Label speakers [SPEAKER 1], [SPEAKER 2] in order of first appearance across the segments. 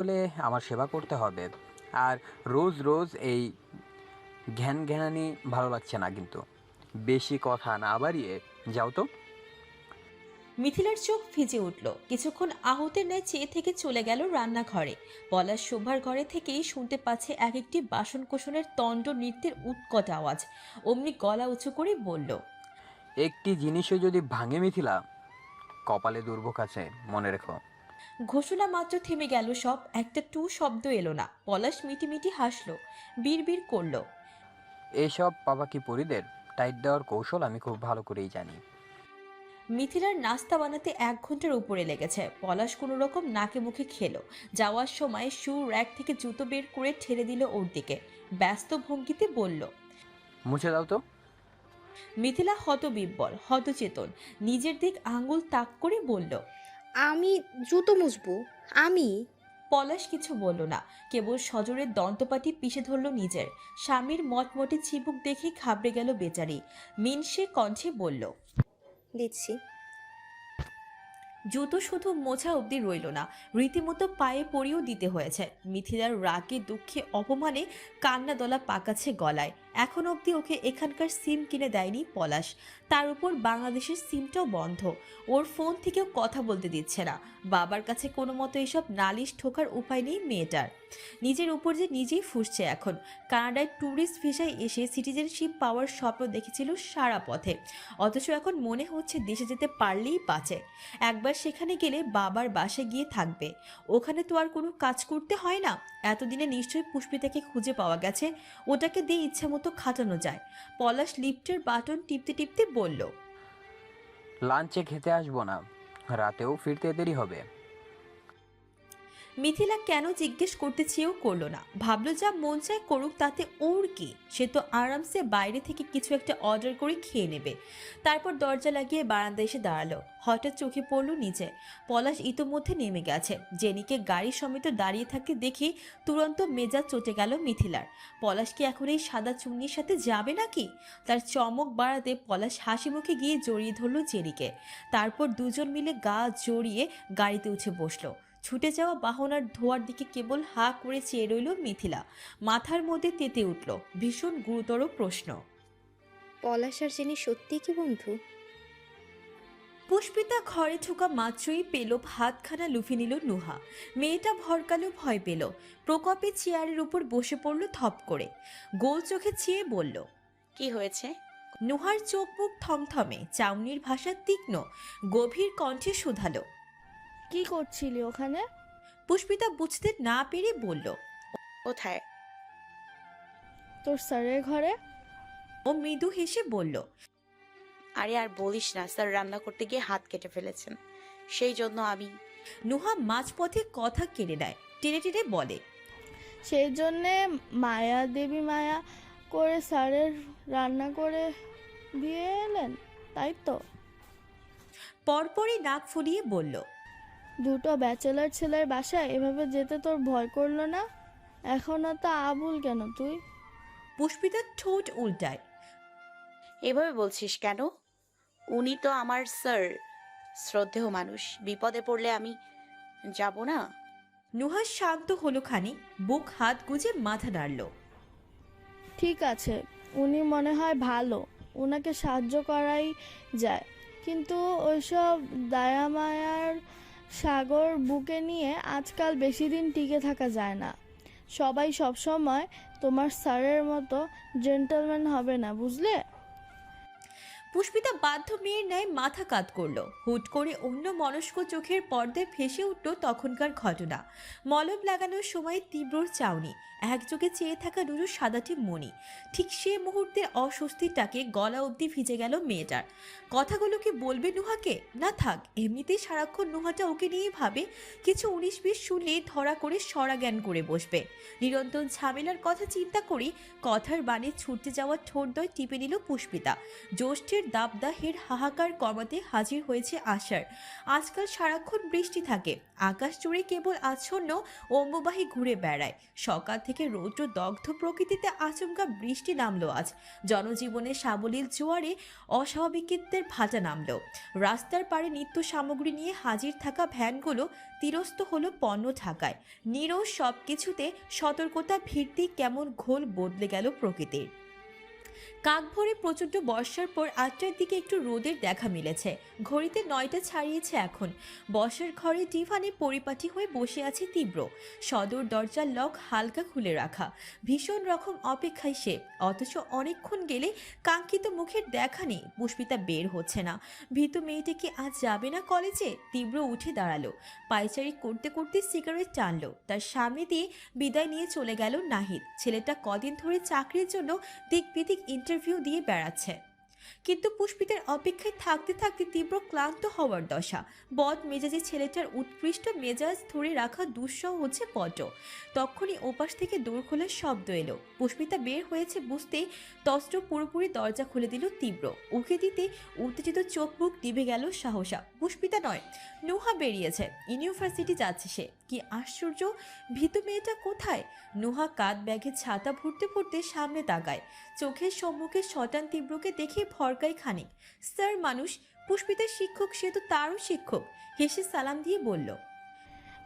[SPEAKER 1] বলে আমার সেবা করতে হবে। আর রোজ রোজ এই ঘ্যান ঘ্যানানি ভালো লাগছে না কিন্তু। বেশি কথা না বাড়িয়ে যাও তো।
[SPEAKER 2] মিথিলার চোখ ভিজে উঠল। কিছুক্ষণ আহতের ন্যায় চেয়ে থেকে চলে গেল রান্নাঘরে। পলাশ শোভার ঘরে থেকেই শুনতে পাচ্ছে এক একটি বাসন কোষণের তণ্ড নৃত্যের উৎকট আওয়াজ। অমনি গলা উঁচু করে বলল
[SPEAKER 1] একটি জিনিসও যদি ভাঙে মিথিলা কপালে দুর্ভোগ আছে মনে রেখো।
[SPEAKER 2] ঘোষণা মাত্র থেমে গেল সব একটা টু শব্দ এলো না। পলাশ মিটিমিটি হাসলো বিড় বিড় করল।
[SPEAKER 1] এসব বাবা কি পরিদের টাইট দেওয়ার কৌশল আমি খুব ভালো করেই জানি।
[SPEAKER 2] মিথিলার নাস্তা বানাতে এক ঘণ্টার উপরে লেগেছে। পলাশ কোনো রকম নাকে মুখে খেলো। যাওয়ার সময় শু র্যাক থেকে জুতো বের করে ঠেলে দিল ওর দিকে। ব্যস্ত ভঙ্গিতে বলল
[SPEAKER 1] মুছে দাও তো।
[SPEAKER 2] মিথিলা হতবিব্বল হতচেতন। নিজের দিক আঙ্গুল তাক করে বলল
[SPEAKER 3] আমি জুতো মুছবো আমি।
[SPEAKER 2] পলাশ কিছু বলল না কেবল সজোরের দন্তপাটি পিষে ধরল নিজের। স্বামীর মটমটে চিবুক দেখে ঘাবড়ে গেল বেচারি। মিনসে কণ্ঠে বলল
[SPEAKER 3] দিচ্ছি।
[SPEAKER 2] জুতো শুধু মোছা অবধি রইল না রীতিমতো পায়ে পড়িয়েও দিতে হয়েছে। মিথিলার রাগে দুঃখে অপমানে কান্না দলা পাকাচ্ছে গলায়। এখন অবধি ওকে এখানকার সিম কিনে দেয়নি পলাশ। তার উপর বাংলাদেশের সিমটাও বন্ধ। ওর ফোন থেকেও কথা বলতে দিচ্ছে না। বাবার কাছে কোনো মতো এসব নালিশ ঠোকার উপায় নেই মেয়েটার। নিজের উপর যে নিজেই ফুসছে এখন। কানাডায় ট্যুরিস্ট ভিসায় এসে সিটিজেনশিপ পাওয়ার স্বপ্ন দেখেছিল সারা পথে। অথচ এখন মনে হচ্ছে দেশে যেতে পারলেই বাঁচে। একবার সেখানে গেলে বাবার বাসে গিয়ে থাকবে। ওখানে তো আর কোনো কাজ করতে হয় না। এতদিনে নিশ্চয়ই পুষ্পিতাকে খুঁজে পাওয়া গেছে। ওটাকে দিয়ে ইচ্ছে মতো খাটানো যায়। পলাশ লিফটের বাটন টিপতে টিপতে বলল,
[SPEAKER 1] লাঞ্চে খেতে আসব না। রাতেও ফিরতে দেরি হবে।
[SPEAKER 2] মিথিলা কেন জিজ্ঞেস করতে চেয়েও করল না। ভাবলো যা মন চায় করুক, তাতে ওর কি? সে তো আরামসে বাইরে থেকে কিছু একটা অর্ডার করে খেয়ে নেবে। তারপর দরজা লাগিয়ে বারান্দা এসে দাঁড়াল। হঠাৎ চোখে পড়ল নিচে। পলাশ ইতোমধ্যে নেমে গেছে। জেনিকে গাড়ি সমেত দাঁড়িয়ে থাকতে দেখে তুরন্ত মেজাজ চটে গেল মিথিলার। পলাশ কি এখন এই সাদা চুন্নির সাথে যাবে নাকি? তার চমক বাড়াতে পলাশ হাসি মুখে গিয়ে জড়িয়ে ধরলো জেরিকে তারপর দুজন মিলে গা জড়িয়ে গাড়িতে উঠে বসল। ছুটে যাওয়া বাহনার ধোয়ার দিকে কেবল হা করে চেয়ে রইল মিথিলা। মাথার মধ্যে তেতে উঠল। ভীষণ গুরুতর প্রশ্ন।
[SPEAKER 3] পলাশ আর জেনি সত্যি কি বন্ধু?
[SPEAKER 2] পুষ্পিতা ঘরে ঢোকা মাত্রই পেল হাতখানা লুফে নিল নুহা। মেয়েটা ভরকালো ভয় পেল। প্রকপে চেয়ারের উপর বসে পড়ল থপ করে। গোল চোখে চেয়ে বলল
[SPEAKER 4] কি হয়েছে?
[SPEAKER 2] নুহার চোখ মুখ থমথমে চাউনির ভাষা তীক্ষ্ণ গভীর কণ্ঠে শুধালো।
[SPEAKER 5] কি করছিলি ওখানে?
[SPEAKER 2] পুষ্পিতা বুঝতে না পেরে বলল
[SPEAKER 4] কোথায়?
[SPEAKER 5] তোর স্যারের ঘরে?
[SPEAKER 2] ও মৃদু হেসে বলল
[SPEAKER 4] আরে আর বলিস না স্যার রান্না করতে গিয়ে হাত কেটে ফেলেছেন। সেই জন্য আমি
[SPEAKER 2] নুহা মাঝপথে কথা কেড়ে নেয় টেনে টেনে বলে
[SPEAKER 5] সেই জন্যে মায়া দেবী মায়া করে স্যারের রান্না করে দিয়ে এলেন তাই তো?
[SPEAKER 2] পরপরই নাক ফুলিয়ে বলল
[SPEAKER 5] দুটো ব্যাচেলার ছেলের বাসায় এভাবে যেতে তোর ভয় করল না? এখনও তো আবুল কেন তুই?
[SPEAKER 2] পুষ্পিতার ঠোঁট উল্টায়।
[SPEAKER 4] এভাবে বলছিস কেন? উনি তো আমার স্যার শ্রদ্ধেয় মানুষ। বিপদে পড়লে আমি যাব না?
[SPEAKER 2] নুহা শান্ত হলো খানি বুক হাত গুজে মাথা নাড়ল।
[SPEAKER 5] ঠিক আছে উনি মনে হয় ভালো ওনাকে সাহায্য করাই যায়। কিন্তু ওইসব দায়ামায়ার সাগর বুকে নিয়ে আজকাল বেশি দিন টিকে থাকা যায় না। সবাই সবসময় তোমার স্যারের মতো জেন্টলম্যান হবে না, বুঝলে?
[SPEAKER 2] পুষ্পিতা বাধ্য মেয়ের ন্যায় মাথা কাত করল। হুট করে অন্য মনস্ক চোখের পর্দায় ভেসে উঠল তখনকার ঘটনা। মলম লাগানোর সময় তীব্র চাউনি, একযোগে চেয়ে থাকা দুটো সাদাটি মণি। ঠিক সে মুহূর্তে অস্বস্তিটাকে গলা অবধি ভিজে গেল মেয়েটার। কথাগুলো কি বলবে নুহাকে? না থাক, এমনিতেই সারাক্ষণ নুহাটা ওকে নিয়ে ভাবে, কিছু উনিশ বিশ শুনলে ধরা করে সরা জ্ঞান করে বসবে। নিরন্তর ঝামেলার কথা চিন্তা করি কথার বাণে ছুটতে যাওয়া ঠোঁটদয় টিপে নিল পুষ্পিতা। জ্যৈষ্ঠের পুষ্পিতের দাবদাহের হাহাকার কমাতে হাজির হয়েছে আশার। আজকাল সারাক্ষণ বৃষ্টি থাকে। আকাশ জুড়ে কেবল আচ্ছন্ন, অম্বুবাহী ঘুরে বেড়ায়। সকাল থেকে রৌদ্র দগ্ধ প্রকৃতিতে আচমকা বৃষ্টি নামলো আজ। জনজীবনে সাবলীল জোয়ারে অস্বাভাবিকত্বের ভাজা নামলো। রাস্তার পাড়ে নিত্য সামগ্রী নিয়ে হাজির থাকা ভ্যানগুলো তীরস্থ হলো পণ্য ঢাকায়। নিরস সব কিছুতে সতর্কতা ভিত্তি কেমন ঘোল বদলে গেল প্রকৃতির। কাক ভরে প্রচণ্ড বর্ষার পর আটটার দিকে একটু রোদের দেখা মিলেছে। ঘড়িতে নয়টা ছাড়িয়েছে এখন। বসার ঘরে ডিভানে পরিপাটি হয়ে বসে আছে তীব্র। সদর দরজার লক হালকা খুলে রাখা। ভীষণ রকম অপেক্ষায় সে। অথচ অনেকক্ষণ গেলে কাঙ্ক্ষিত মুখের দেখা নেই, পুষ্পিতা বের হচ্ছে না। ভীতু মেয়েটি কি আজ যাবে না কলেজে? তীব্র উঠে দাঁড়াল। পায়চারি করতে করতে সিগারেট টানলো। তার সামনে দিয়ে বিদায় নিয়ে চলে গেল নাহিদ। ছেলেটা কদিন ধরে চাকরির জন্য দিক বিদিক ইন্টারভিউ দিয়ে বেড়াচ্ছে। কিন্তু পুষ্পিতের অপেক্ষায় থাকতে থাকতে তীব্র ক্লান্ত হওয়ার দশা। বদ মেজাজে ছেলেটার উৎকৃষ্ট মেজাজ ধরে রাখা দুঃসহ হচ্ছে পট। তখনই ওপাশ থেকে দৌড় খোলার শব্দ এলো। পুষ্পিতা বের হয়েছে বুঝতেই তস্ত্র পুরোপুরি দরজা খুলে দিল তীব্র। উকে দিতে উত্তেজিত চোখ মুখ নিভে গেল সাহসা। পুষ্পিতা নয়, নুহা বেরিয়েছে। ইউনিভার্সিটি যাচ্ছে সে। কি আশ্চর্য! ভীতু মেয়েটা কোথায়? নুহা কাঁধ ব্যাগে ছাতা ভরতে ভরতে সামনে তাকায়। চোখের সম্মুখে শটান তীব্রকে দেখে ভরকাই খানিক। স্যার মানুষ পুষ্পিতার শিক্ষক সে তো তারও শিক্ষক। হেসে সালাম দিয়ে বলল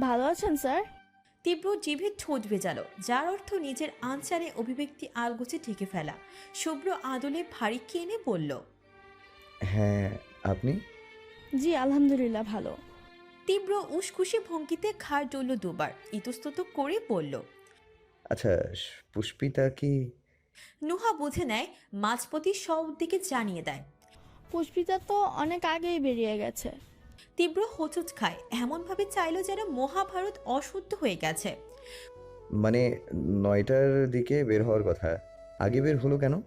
[SPEAKER 5] ভালো আছেন স্যার?
[SPEAKER 2] তীব্র জিভে ঠোঁট ভেজালো যার অর্থ নিজের আনচারে অভিব্যক্তি আলগোছে ঢেকে ফেলা। শুভ্র আদলে ভারী এনে বলল
[SPEAKER 6] হ্যাঁ আপনি?
[SPEAKER 5] জি আলহামদুলিল্লাহ ভালো।
[SPEAKER 2] তীব্র উসখুশি ভঙ্গিতে ঘাড় ডলল দুবার ইতস্তত করে বলল
[SPEAKER 6] আচ্ছা পুষ্পিতা কি
[SPEAKER 2] নুহা বুঝে নেয় মাঝপতি সব দিকে জানিয়ে দেয়।
[SPEAKER 5] পুষ্পিতা তো অনেক আগেই বেরিয়ে গেছে।
[SPEAKER 2] তীব্র হোঁচট খায় এমনভাবে চাইলো যেন মহাভারত অশুদ্ধ হয়ে গেছে।
[SPEAKER 6] মানে নয়টার দিকে বের হওয়ার কথা আগে বের হলো কেন?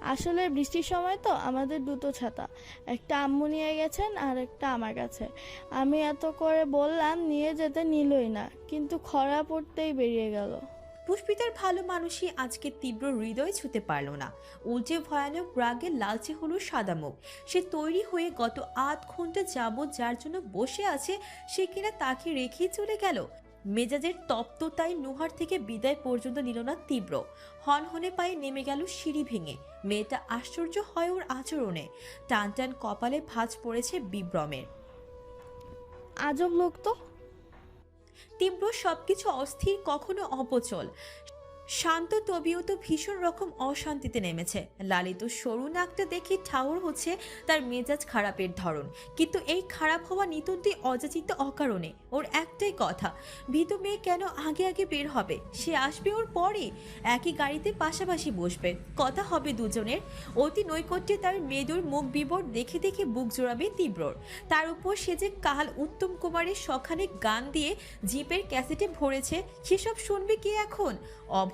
[SPEAKER 5] আসলে বৃষ্টির সময় তো আমাদের দুটো ছাতা একটা আম্মু নিয়ে গেছেন আর একটা আমার কাছে। আমি এত করে বললাম নিয়ে যেতে নিলই না কিন্তু খরা পড়তেই বেরিয়ে গেল।
[SPEAKER 2] পুষ্পিতার ভালো মানুষই আজকে তীব্র হৃদয় ছুতে পারল না। উল্টে ভয়ানক রাগে লালচে হলো সাদা মুখ সে তৈরি হয়ে গত আধ ঘণ্টা যাবৎ যার জন্য বসে আছে, সে কিনা তাকে রেখেই চলে গেল? মেজাজের তপ্ততায় নুহার থেকে বিদায় পর্যন্ত নিল না তীব্র। হনহনে পায়ে নেমে গেল সিঁড়ি ভেঙে। মেয়েটা আশ্চর্য হয় ওর আচরণে। টান টান কপালে ভাঁজ পড়েছে বিভ্রমের।
[SPEAKER 5] আজব লোক তো।
[SPEAKER 2] তীব্র সবকিছু অস্থির কখনো অপচল। শান্ত তবিও তো ভীষণ রকম অশান্তিতে নেমেছে। লালিত সরু নাকটা দেখে ঠাউর হচ্ছে তার মেজাজ খারাপের ধরন। কিন্তু এই খারাপ হওয়া নিতন্তই অযাচিত অকারণে, ওর একটাই কথা, ভীত মেয়ে কেন আগে আগে বের হবে? সে আসবে ওর পরে? একই গাড়িতে পাশাপাশি বসবে। কথা হবে দুজনের। অতি নৈকট্যে তার মেদুর মুখ বিবর দেখে দেখে বুক জোড়াবে তীব্রর। তার উপর সে যে কাল উত্তম কুমারের সখানে গান দিয়ে জিপের ক্যাসেটে ভরেছে, সেসব শুনবে কে এখন?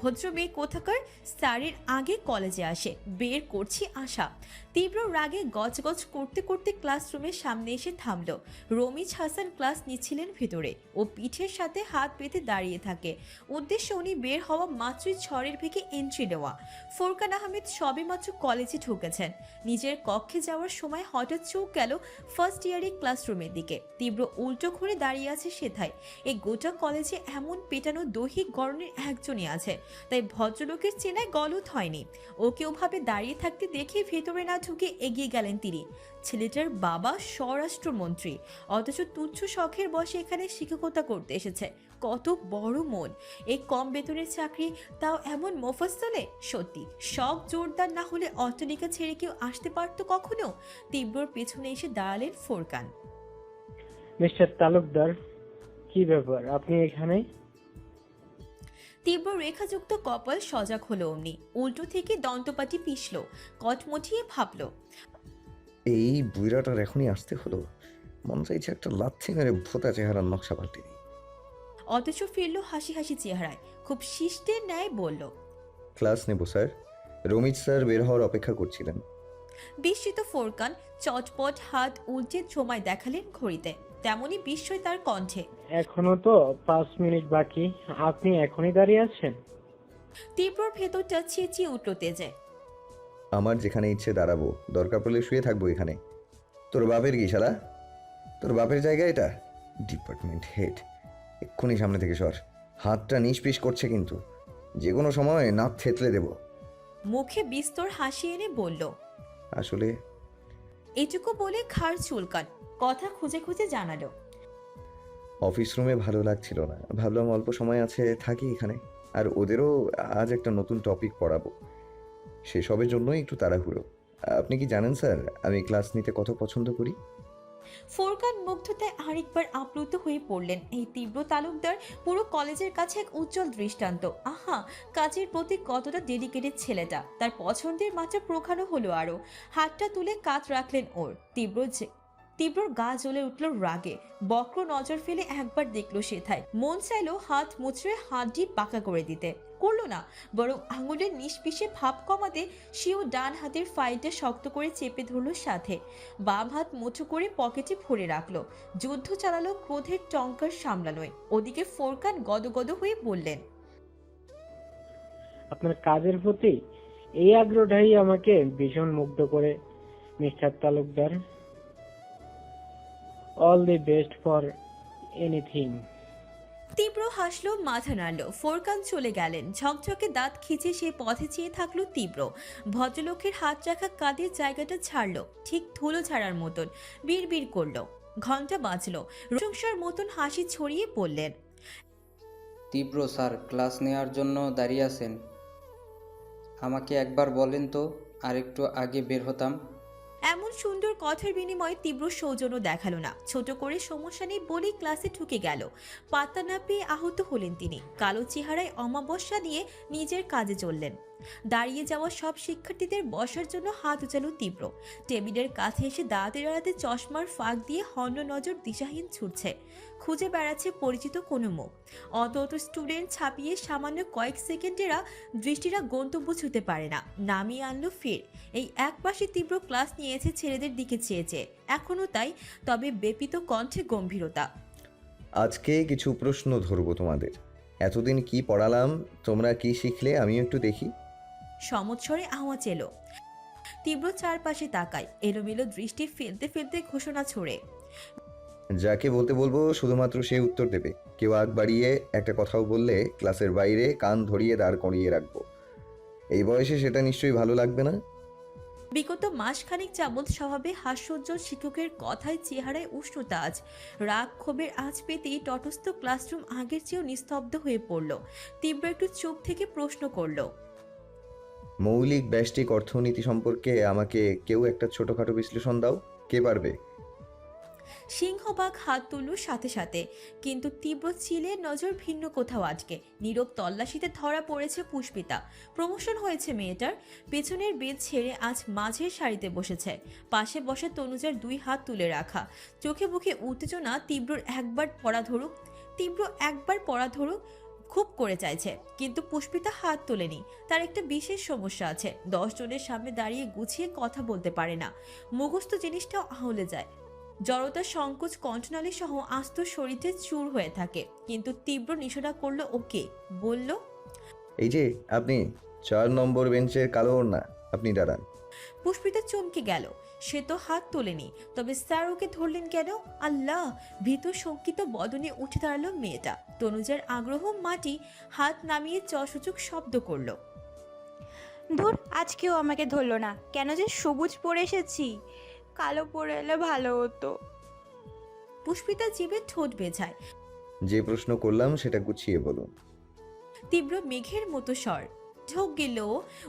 [SPEAKER 2] অভদ্র মেয়ে কোথাকার স্যারের আগে কলেজে আসে। বের করছি আশা। তীব্র রাগে গজগজ করতে করতে ক্লাসরুমের সামনে এসে থামল। রমিজ হাসান ক্লাস নিচ্ছিলেন ভেতরে ও পিঠের সাথে হাত পেতে দাঁড়িয়ে থাকে। উদ্দেশ্য উনি বের হওয়া মাত্রই ঝড়ের ভেগে এন্ট্রি নেওয়া। ফোরকান আহমেদ সবে মাত্র কলেজে ঢুকেছেন। নিজের কক্ষে যাওয়ার সময় হঠাৎ চোখ গেল ফার্স্ট ইয়ারের ক্লাসরুমের দিকে। তীব্র উল্টো ঘুরে দাঁড়িয়ে আছে সেথায়। এই গোটা কলেজে এমন পেটানো দৈহিক গরনের একজনই আছে। তাই ভদ্রলোকের চেনায় গলত হয়নি। ওকে ওভাবে দাঁড়িয়ে থাকতে দেখে ভেতরে না ঢুকে এগিয়ে গেলেন তিনি। ছেলেটার বাবা স্বরাষ্ট্রমন্ত্রী, অথচ তুচ্ছ শখের বসে এখানে শিক্ষকতা করতে এসেছে। কত বড় মন! এই কম বেতনের চাকরি তাও এমন মোফাস্তলে সত্যি, শখ জোরদার না হলে অট্টালিকা ছেড়ে কেউ আসতে পারতো কখনো? তীব্রর পেছনে এসে দাঁড়ালেন ফোরকান।
[SPEAKER 7] মিস্টার তালুকদার, কি ব্যাপার? আপনি এখানে
[SPEAKER 2] তীব্র রেখাযুক্ত কপাল সজাগ হলো অমনি। উল্টো থেকে দন্তপাটি পিষল কটমঠিয়ে ভাবল
[SPEAKER 6] এই বুইরাটার এখনই আসতে হলো? মন চাইছে একটা লাথি মেরে ভোতা চেহারার নকশা পাল্টে দিই।
[SPEAKER 2] অথচ ফিরল হাসি হাসি চেহারায় খুব শিষ্টের ন্যায় বলল
[SPEAKER 6] ক্লাস নেব স্যার। রমিজ স্যার বের হওয়ার অপেক্ষা করছিলেন।
[SPEAKER 2] বিস্মিত ফোরকান চটপট হাত উল্টে সময় দেখালেন ঘড়িতে। তেমনি বিস্ময় তার কণ্ঠে।
[SPEAKER 7] এখনও তো পাঁচ মিনিট বাকি। আপনি এখনই দাঁড়িয়ে আছেন?
[SPEAKER 2] তীব্রর ভেতরটা চেঁচিয়ে উঠল তেজে।
[SPEAKER 6] আমার যেখানে ইচ্ছে দাঁড়াবো দরকার পড়লে শুয়ে থাকব এখানে। তোর বাপের কি শালা? তোর বাপের জায়গা এটা? ডিপার্টমেন্ট হেড এক্ষুনি সামনে থেকে সর। হাতটা নিষ্পিস করছে কিন্তু। যে কোনো সময় নাক থেতলে দেব।
[SPEAKER 2] মুখে বিস্তর হাসি এনে বলল
[SPEAKER 6] আসলে
[SPEAKER 2] এটুকু বলে খাড় চুলকান। কথা খুঁজে খুঁজে জানালো।
[SPEAKER 6] অফিস রুমে ভালো লাগছিল না। ভাবলাম অল্প সময় আছে, থাকি এখানে। আর ওদেরও আজ একটা নতুন টপিক পড়াবো। সেসবের জন্যই একটু তাড়াহুড়ো। আপনি কি জানেন, স্যার? আমি ক্লাস নিতে কত পছন্দ করি?
[SPEAKER 2] ফোরকান মুগ্ধতায় আরেকবার আপ্লুত হয়ে পড়লেন। এই তীব্র তালুকদার পুরো কলেজের কাছে এক উজ্জ্বল দৃষ্টান্ত। আহা, কাজের প্রতি কতটা ডেডিকেটেড ছেলেটা। তার পছন্দের মাত্রা প্রখানো হলো আরও হাতটা তুলে কাত রাখলেন ওর। তীব্র তীব্রর গা জ্বলে উঠল রাগে। বক্র নজর ফেলে একবার দেখল সেথায়। মন চাইলো হাত মুচড়ে হাতটি পাকা করে দিতে। করল না, বরং আঙুলের নিষ্পিসে ভাব কমাতে সেও ডান হাতের ফাইলটা শক্ত করে চেপে ধরলো সাথে। বাম হাত মুঠো করে পকেটে ভরে রাখল। যুদ্ধ চালালো ক্রোধের টঙ্কার সামলানোয়। ওদিকে ফোরকান গদগদ হয়ে বললেন,
[SPEAKER 7] আপনার কাজের প্রতি এই আগ্রহটাই আমাকে ভীষণ মুগ্ধ করে, mister Talukdar. All the best for anything
[SPEAKER 2] তীব্র হাসলো মাথা নাড়ল। ফোরকান চলে গেলেন। ঝকঝকে দাঁত খিচে সে পথে চেয়ে থাকল তীব্র। ভদ্রলোকের হাত রাখা কাঁধের জায়গাটা ছাড়লো ঠিক ধুলো ছাড়ার মতন। বিড় বিড় করল। ঘণ্টা বাজলো। প্রশংসার মতন হাসি ছড়িয়ে পড়লেন।
[SPEAKER 8] তীব্র স্যার ক্লাস নেওয়ার জন্য দাঁড়িয়ে আছেন। আমাকে একবার বলেন তো আরেকটু আগে বের হতাম।
[SPEAKER 2] এমন সুন্দর কথার বিনিময়ে তীব্র সৌজন্য দেখাল না। ছোট করে সমস্যা নেই বলেই ক্লাসে ঢুকে গেল। পাত্তা না পেয়ে আহত হলেন তিনি। কালো চেহারায় অমাবস্যা নিয়ে নিজের কাজে চললেন। দাঁড়িয়ে যাওয়া সব শিক্ষার্থীদের বসার জন্য হাত উচালো তীব্র। টেবিলের কাছে এসে দাঁড়াতে দাঁড়াতে চশমার ফাঁক দিয়ে হন্য নজর দিশাহীন ছুটছে। খুঁজে বেড়াচ্ছে পরিচিত কোনো মুখ। অত অত স্টুডেন্ট ছাপিয়ে সামান্য কয়েক সেকেন্ডেরা দৃষ্টিরা গন্তব্য ছুতে পারে না। নামিয়ে আনলো ফের। এই এক পাশে তীব্র ক্লাস নিয়েছে ছেলেদের দিকে চেয়েছে। এখনও তাই তবে বেপিত কণ্ঠে গম্ভীরতা।
[SPEAKER 6] আজকে কিছু প্রশ্ন ধরবো তোমাদের। এতদিন কি পড়ালাম? তোমরা কি শিখলে? আমিও একটু দেখি।
[SPEAKER 2] সমৎসরে আওয়াজ এলো। তীব্র চারপাশে তাকায়। এলোমেলো দৃষ্টি ফেলতে ফেলতে ঘোষণা ছড়ে।
[SPEAKER 6] যাকে বলতে বলব শুধুমাত্র সে উত্তর দেবে। কেউ আগ বাড়িয়ে একটা কথাও বললে ক্লাসের বাইরে কান ধরিয়ে দাঁড় করিয়ে রাখব। এই বয়সে সেটা নিশ্চয়ই ভালো লাগবে না?
[SPEAKER 2] বিগত মাসখানেক যাবৎ স্বভাবে হাস্যোজ্জ্বল শিক্ষকের কথায় চেহারায় উষ্ণতা আজ। রাগ ক্ষোভের আজ পেতেই তটস্থ ক্লাসরুম আগের চেয়েও নিস্তব্ধ হয়ে পড়ল। তীব্র একটু চোখ থেকে প্রশ্ন করল
[SPEAKER 6] মৌলিক ব্যষ্টিক অর্থনীতি সম্পর্কে আমাকে কেউ একটা ছোটখাটো বিশ্লেষণ দাও। কে পারবে?
[SPEAKER 2] সিংহবাগ হাত তুলল সাথে সাথে। কিন্তু তীব্র চিলের নজর ভিন্ন কোথাও আটকে। নীরব তল্লাশিতে ধরা পড়েছে পুষ্পিতা। প্রমোশন হয়েছে মেয়েটার। পেছনের বেদ ছেড়ে আজ মাঝের সারিতে বসেছে। পাশে বসে তনুজার দুই হাত তুলে রাখা। চোখে মুখে উত্তেজনা তীব্রর একবার পড়া ধরুক, তীব্র একবার পড়া ধরুক, খুব করে চাইছে। কিন্তু পুষ্পিতা হাত তোলেনি। তার একটা বিশেষ সমস্যা আছে। দশ জনের সামনে দাঁড়িয়ে গুছিয়ে কথা বলতে পারে না। মুখস্থ জিনিসটাও আহলে যায়। জড়তা সংকোচ কণ্ঠনালী সহ আস্ত শরীরে চুর হয়ে থাকে। কিন্তু তীব্র নিষেধা করল ওকে। বলল
[SPEAKER 6] এই যে আপনি চার নম্বর বেঞ্চের কালো না আপনি দাঁড়ান।
[SPEAKER 2] পুষ্পিতা চমকে গেল। সে তো হাত তোলেনি তবে স্যার ওকে ধরলেন কেন? আল্লাহ ভীত শঙ্কিত বদনে উঠে দাঁড়াল মেয়েটা। তনুজার আগ্রহ মাটি হাত নামিয়ে চসূচক শব্দ করল।
[SPEAKER 9] ধুর আজকেও আমাকে ধরলো না। কেন যে সবুজ পরে এসেছি। কালো পরে এলে ভালো হতো।
[SPEAKER 2] পুষ্পিতা জীবে ঠোঁট বেঝায়
[SPEAKER 6] যে প্রশ্ন করলাম সেটা গুছিয়ে বলুন।
[SPEAKER 2] তীব্র মেঘের মতো স্বর। ঢোক গেল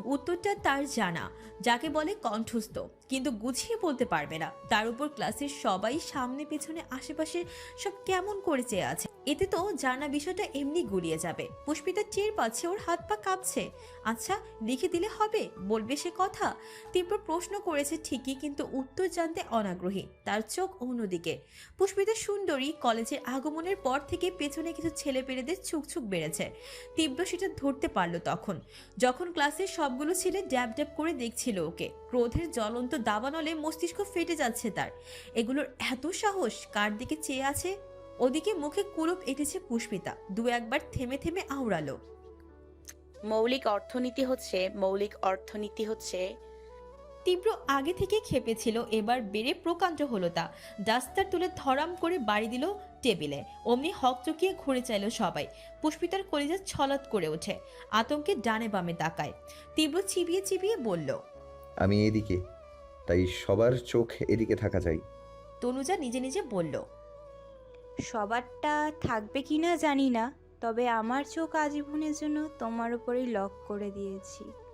[SPEAKER 2] উত্তরটা তার জানা যাকে বলে কণ্ঠস্থ কিন্তু গুছিয়ে বলতে পারবে না। তার উপর ক্লাসের সবাই সামনে পেছনে আশেপাশে সব কেমন করে চেয়ে আছে? এতে তো জানা বিষয়টা এমনি গুলিয়ে যাবে। পুষ্পিতা টের পাচ্ছে ওর হাত পা কাঁপছে। আচ্ছা লিখে দিলে হবে, বলবে সে কথা। তীব্র প্রশ্ন করেছে ঠিকই, কিন্তু উত্তর জানতে অনাগ্রহী। তার চোখ অন্যদিকে। পুষ্পিতা সুন্দরী, কলেজের আগমনের পর থেকে পেছনে কিছু ছেলে পেলেদের ছুকছুক বেড়েছে। তীব্র সেটা ধরতে পারল তখন। যখন ক্লাসের সবগুলো ছেলে ড্যাব ড্যাব করে দেখছিল ওকে, ক্রোধের জ্বলন্ত দাবানলে মস্তিষ্ক ফেটে যাচ্ছে তার। এগুলোর এত সাহস, কার দিকে চেয়ে আছে? ওদিকে মুখে কুলুপ এঁটেছে পুষ্পিতা দু একবার থেমে থেমে আওড়ালো।
[SPEAKER 4] মৌলিক অর্থনীতি হচ্ছে মৌলিক অর্থনীতি হচ্ছে।
[SPEAKER 2] তীব্র আগে থেকে খেপেছিল এবার বেড়ে প্রকাণ্ড হলো তা। ডাস্টার তুলে ধরাম করে বাড়ি দিল টেবিলে। অমনি হক চকিয়ে ঘুরে চাইল সবাই। পুষ্পিতার কলিজা ছলাৎ করে ওঠে আতঙ্কে ডানে বামে তাকায়। তীব্র চিবিয়ে চিবিয়ে বলল
[SPEAKER 6] আমি এদিকে তাই সবার চোখ এদিকে থাকা চাই।
[SPEAKER 2] তনুজা নিজে নিজে বলল
[SPEAKER 9] সবারটা থাকবে কি না জানি না, তবে আমার চোখ আজীবনের জন্য তোমার উপরেই লক করে দিয়েছি।